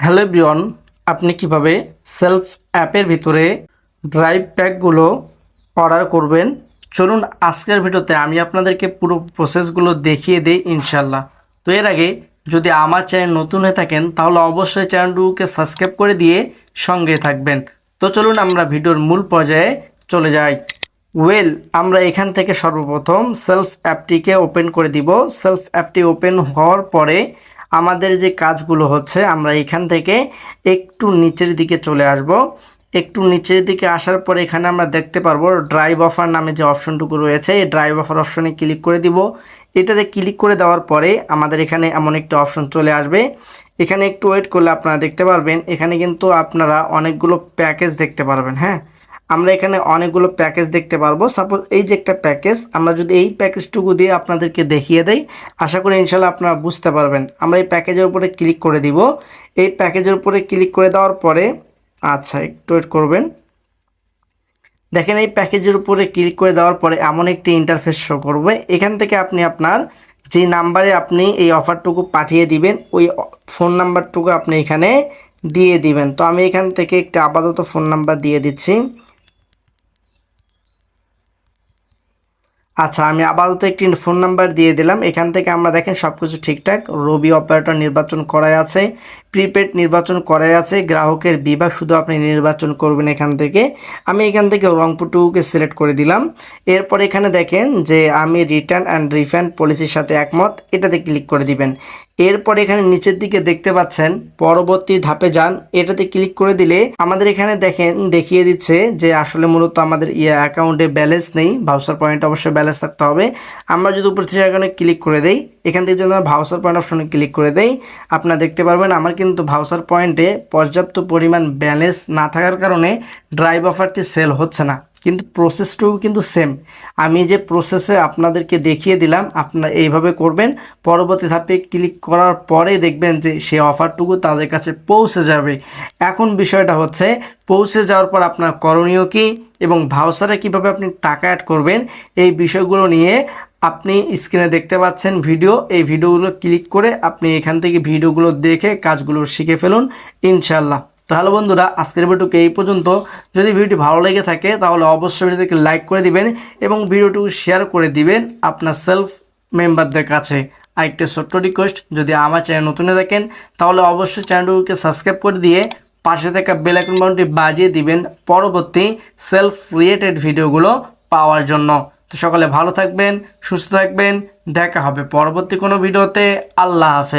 Hello Brian আপনি কীভাবে self অ্যাপের ভিতরে ড্রাইভ প্যাকগুলো অর্ডার করবেন? চলুন আজকের ভিডিওতে আমি আপনাদেরকে পুরো প্রসেসগুলো দেখিয়ে দিই ইনশাল্লাহ তো এর আগে যদি আমার চ্যানেল নতুন হয়ে থাকেন, তাহলে অবশ্যই চ্যানেলটুকুকে সাবস্ক্রাইব করে দিয়ে সঙ্গে থাকবেন। তো চলুন আমরা ভিডিওর মূল পর্যায়ে চলে যাই। ওয়েল, আমরা এখান থেকে সর্বপ্রথম সেলফ অ্যাপটিকে ওপেন করে দিব। সেলফ অ্যাপটি ওপেন হওয়ার পরে আমাদের যে কাজগুলো হচ্ছে, আমরা এখান থেকে একটু নিচের দিকে চলে আসব। একটু নিচের দিকে আসার পরে এখানে আমরা দেখতে পারব ড্রাইভ অফার নামে যে অপশনটুকু রয়েছে, এই ড্রাইভ অফার অপশনে ক্লিক করে দিব। এটাতে ক্লিক করে দেওয়ার পরে আমাদের এখানে এমন একটা অপশন চলে আসবে। এখানে একটু ওয়েট করলে আপনারা দেখতে পারবেন, এখানে কিন্তু আপনারা অনেকগুলো প্যাকেজ দেখতে পারবেন হ্যাঁ? আমরা এখানে অনেকগুলো প্যাকেজ দেখতে পারব। সাপোজ এই যে একটা প্যাকেজ, আমরা যদি এই প্যাকেজটুকু দিয়ে আপনাদেরকে দেখিয়ে দেই, আশা করি ইনশাল্লাহ আপনারা বুঝতে পারবেন। আমরা এই প্যাকেজের উপরে ক্লিক করে দিব। এই প্যাকেজের উপরে ক্লিক করে দেওয়ার পরে আচ্ছা একটু ওয়েট করবেন। দেখেন এই প্যাকেজের উপরে ক্লিক করে দেওয়ার পরে এমন একটি ইন্টারফেস শো করবে। এখান থেকে আপনি আপনার যে নাম্বারে আপনি এই অফারটুকু পাঠিয়ে দিবেন, ওই ফোন নাম্বারটুকু আপনি এখানে দিয়ে দিবেন। তো আমি এখান থেকে একটা আপাতত ফোন নাম্বার দিয়ে দিচ্ছি। আচ্ছা আমি আপাতত একটি ফোন নাম্বার দিয়ে দিলাম। এখান থেকে আমরা দেখেন সব কিছু ঠিকঠাক। রবি অপারেটর নির্বাচন করাই আছে প্রিপেড নির্বাচন করাই আছে, গ্রাহকের বিভাগ শুধু আপনি নির্বাচন করবেন এখান থেকে। আমি এখান থেকে রংপুর টুকে সিলেক্ট করে দিলাম। এরপর এখানে দেখেন যে আমি রিটার্ন অ্যান্ড রিফান্ড পলিসির সাথে একমত। এটাতে ক্লিক করে দিবেন। এরপর এখানে নিচের দিকে দেখতে পাচ্ছেন, পরবর্তী ধাপে যান। এটাতে ক্লিক করে দিলে আমাদের এখানে দেখেন, দেখিয়ে দিচ্ছে যে আসলে মূলত আমাদের ইয়ে অ্যাকাউন্টে ব্যালেন্স নেই। ভাউচার পয়েন্ট অবশ্যই ব্যালেন্স থাকতে হবে। আমরা যদি উপর থেকে ক্লিক করে দেই, এখান থেকে যদি আমরা ভাউচার পয়েন্ট অপশনে ক্লিক করে দেই, আপনারা দেখতে পারবেন আমার কিন্তু ভাউচার পয়েন্টে পর্যাপ্ত পরিমাণ ব্যালেন্স না থাকার কারণে ড্রাইভ অফারটি সেল হচ্ছে না। কিন্তু প্রসেসটাও কিন্তু সেম আমি যে প্রসেসে আপনাদেরকে দেখিয়ে দিলাম, আপনারা এইভাবে করবেন। পরবর্তী ধাপে ক্লিক করার পরে দেখবেন যে সে অফারটুকু তাদের কাছে পৌঁছে যাবে। এখন বিষয়টা হচ্ছে, পৌঁছে যাওয়ার পর আপনার করণীয় কী এবং ভাউচারে কীভাবে আপনি টাকা অ্যাড করবেন, এই বিষয়গুলো নিয়ে আপনি স্ক্রিনে দেখতে পাচ্ছেন ভিডিও এই ভিডিওগুলো ক্লিক করে আপনি এখান থেকে ভিডিওগুলো দেখে কাজগুলো শিখে ফেলুন ইনশাল্লাহ তো হ্যালো বন্ধুরা, আজকের ভিডিওকে এই পর্যন্ত। যদি ভিডিওটি ভালো লেগে থাকে, তাহলে অবশ্যই ভিডিওটিকে লাইক করে দিবেন এবং ভিডিওটুকু শেয়ার করে দিবেন আপনার সেলফ মেম্বারদের কাছে। আরেকটা ছোট্ট রিকোয়েস্ট, যদি আমার চ্যানেল নতুন থাকেন, তাহলে অবশ্যই চ্যানেলটিকে সাবস্ক্রাইব করে দিয়ে পাশে থাকা বেল আইকন বাটনটি বাজিয়ে দিবেন পরবর্তী সেলফ রিলেটেড ভিডিওগুলো পাওয়ার জন্য। তো সকলে ভালো থাকবেন, সুস্থ থাকবেন, দেখা হবে পরবর্তী কোনো ভিডিওতে। আল্লাহ হাফেজ।